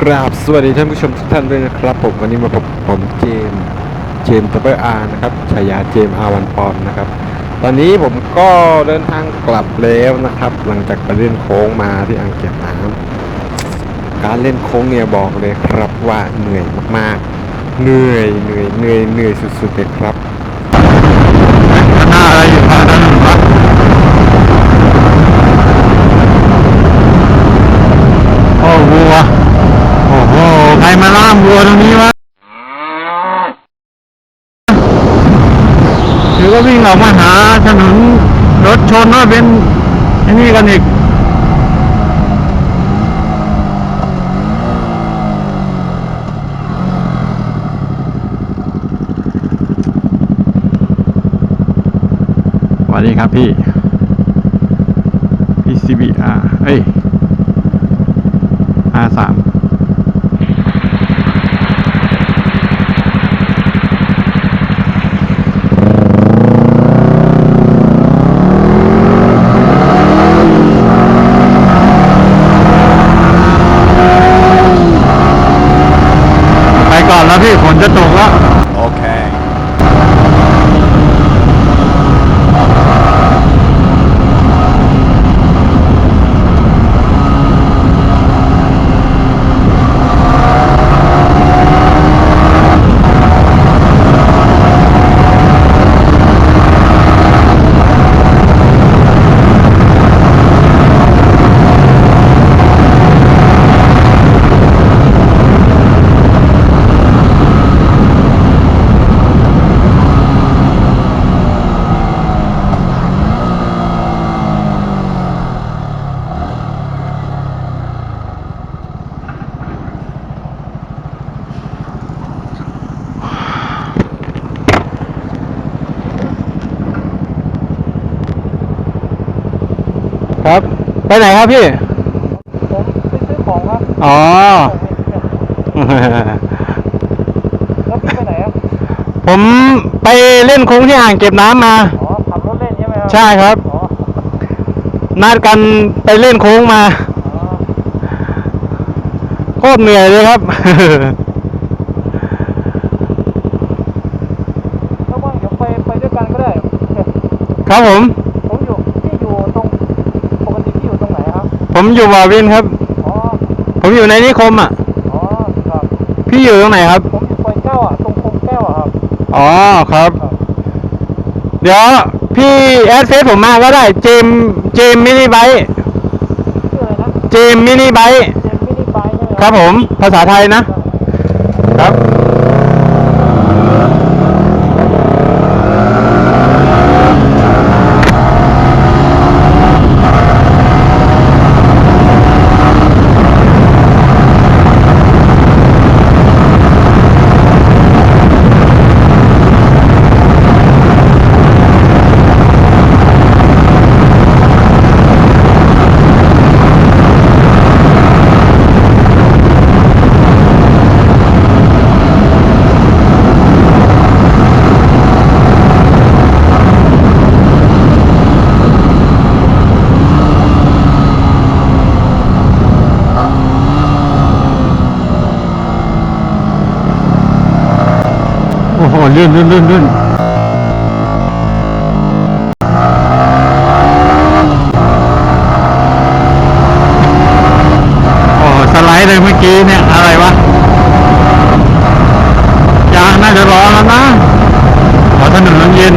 กราบสวัสดีท่านผู้ชมทุกท่านด้วยนะครับผมวันนี้มาพบผมเจมเจมส์ตับเบิลอาร์นะครับฉายาเจมอาวันปอนนะครับ ตอนนี้ผมก็เดินทางกลับแล้วนะครับ หลังจากไปเล่นโค้งมาที่อ่างเก็บน้ำการเล่นโค้งเนี่ยบอกเลยครับว่าเหนื่อยมากๆ เหนื่อยเหนื่อยเหนื่อยเหนื่อยสุดๆเลยครับ หน้าอะไรอยู่ทางนั้นวะโอ้วัว โอ้โห ใครมาล่ามวัวตรงนี้วะ หรือว่าวิ่งออกมาหาถนนรถชนว่าเป็นไอ้นี่กันอีกสวัสดีครับพี่พี่ CBR เอ้ย R3 ไปก่อนแล้ว พี่ฝนจะตกแล้ว ครับ ไปไหนครับพี่ ผมไปซื้อของครับอ๋อ แล้วพี่ไปไหนครับผมไปเล่นโค้งที่อ่างเก็บน้ำมา อ๋อขับรถเล่นใช่ไหมครับใช่ครับ อ๋อนัดกันไปเล่นโค้งมาอ๋อโคตรเหนื่อยเลยครับ ถ้าว่างเดี๋ยวไปไปด้วยกันก็ได้ ครับผม ผมอยู่พี่อยู่ตรง ปกติพี่อยู่ตรงไหนครับ ผมอยู่บ่อวินครับ อ๋อ ผมอยู่ในนิคมอะ อ๋อ ครับ พี่อยู่ตรงไหนครับ ผมอยู่ปอยแก้วอะ ตรงคงแก้วอะครับ อ๋อครับ ครับ เดี๋ยวพี่แอดเฟซผมมาก็ได้ เจมส์เจมส์มินิไบค์ชื่ออะไรนะเจมส์มินิไบค์เจมส์มินิไบค์ใช่ไหมครับผม ภาษาไทยนะ ครับ โอ้โหลื่นลื่นลื่นลื่นโอ้สไลด์เลยเมื่อกี้เนี่ย อะไรวะยางน่าจะร้อนแล้วนะขอถนนมันเย็น